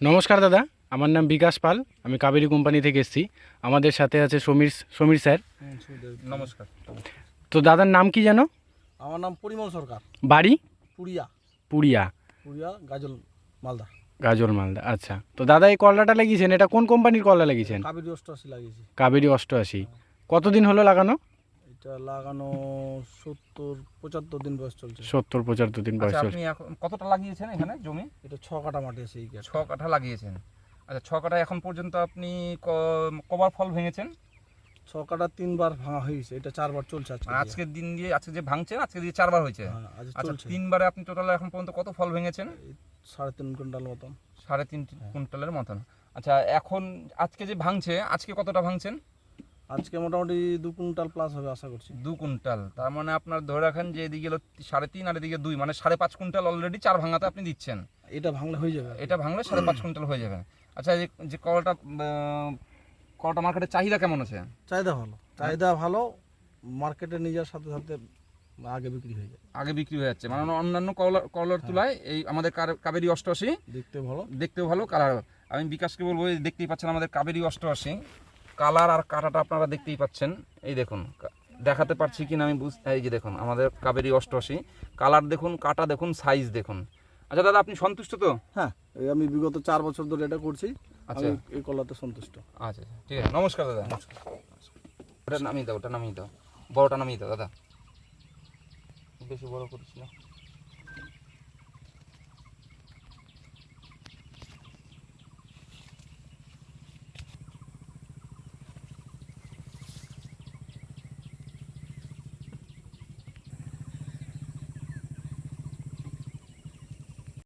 নমস্কার দাদা আমার নাম বিকাশ পাল আমি কাবেরী কোম্পানি থেকে এসেছি। আমাদের সাথে আছে সমীর সমীর স্যার। নমস্কার। তো দাদার নাম কি জানো আমার নাম পরিমল সরকার। বাড়ি? পুরিয়া। পুরিয়া। পুরিয়া গাজল মালদা। গাজল মালদা আচ্ছা। তো দাদা এই কলাটা লাগিয়েছেন এটা কোন কোম্পানির কলা লাগিয়েছেন? কাবেরি অষ্টআশি লাগিয়েছি। কাবেরী অষ্টআশি। কতদিন হলো লাগানো? এটা লাগানো সত্তর পঁচাত্তর দিন বয়স চলছে। সত্তর পঁচাত্তর দিন বয়স আচ্ছা চলছে। আপনি এখন কতটা লাগিয়েছেন এখানে জমি? এটা ছ কাটা মাটি আছে এই গাছ। ছ কাঠা লাগিয়েছেন। আচ্ছা ছ কাঠা এখন পর্যন্ত আপনি ক- কবার ফল ভেঙেছেন? ছ কাটা তিনবার ভাঙা হয়েছে এটা চারবার চলছে আজকে মানে দিয়ে। আজকের দিন দিয়ে আজকে যে ভাঙছেন আজকে দিয়ে চারবার হয়েছে। হ্যাঁ, আজ আচ্ছা চলছে। তিনবারে আপনি টোটাল এখন পর্যন্ত কত ফল ভেঙেছেন? সাড়ে তিন কুইন্টাল মতন। সাড়ে তিন কুইন্টালের মতন। আচ্ছা এখন আজকে যে ভাঙছে আজকে কতটা ভাঙছেন? আজকে মোটামুটি দু কুইন্টাল প্লাস হবে আশা করছি। দু কুইন্টাল তার মানে আপনার ধরে রাখেন যে এদিকে হলো সাড়ে তিন আর এদিকে দুই মানে সাড়ে পাঁচ কুইন্টাল অলরেডি চার ভাঙাতে আপনি দিচ্ছেন। এটা ভাঙলে হয়ে যাবে। এটা ভাঙলে সাড়ে পাঁচ কুইন্টাল হয়ে যাবে। আচ্ছা এই যে- কলটা কলটা মার্কেটের চাহিদা কেমন আছে? চাহিদা ভালো। চাহিদা ভালো মার্কেটে নিয়ে যাওয়ার সাথে সাথে আগে বিক্রি হয়ে যায়। আগে বিক্রি হয়ে যাচ্ছে মানে অন্যান্য কলার কলার তুলায় এই আমাদের কাবেরী অষ্টআশি। দেখতে ভালো। দেখতেও ভালো কালার। আমি বিকাশকে বলব দেখতেই পাচ্ছেন আমাদের কাবেরী অষ্টআশি। কালার আর কাটাটা আপনারা দেখতেই পাচ্ছেন। এই দেখুন দেখাতে পারছি কিনা আমি বুঝ এই যে দেখুন আমাদের কাবেরী অষ্টআশি। কালার দেখুন কাটা দেখুন সাইজ দেখুন। আচ্ছা দাদা আপনি সন্তুষ্ট তো? হ্যাঁ আমি বিগত চার বছর ধরে এটা করছি। আচ্ছা। এই কলাতে সন্তুষ্ট। আচ্ছা আচ্ছা, ঠিক আছে। নমস্কার দাদা ওটা নামিয়ে দাও ওটা নামিয়ে দাও। বড়টা নামিয়ে দাও দাদা। বেশি বড় করিস না।